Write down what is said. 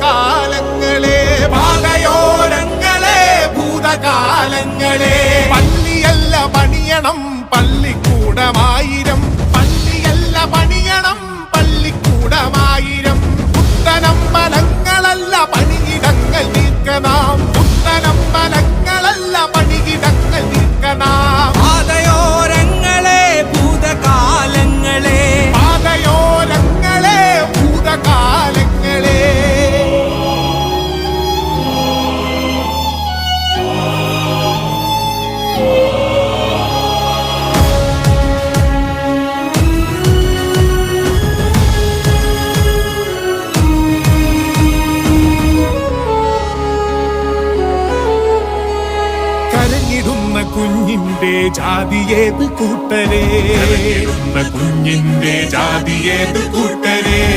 ഭൂതകാലങ്ങളെ പാതയോരങ്ങളെ ഭൂതകാലങ്ങളെ. പള്ളിയല്ല പണിയണം പള്ളിക്കൂടമായിരം കുഞ്ഞിന്റെ ജാതിയേത് കൂട്ടരേ? കുഞ്ഞിന്റെ ജാതിയേത് കൂട്ടരെ?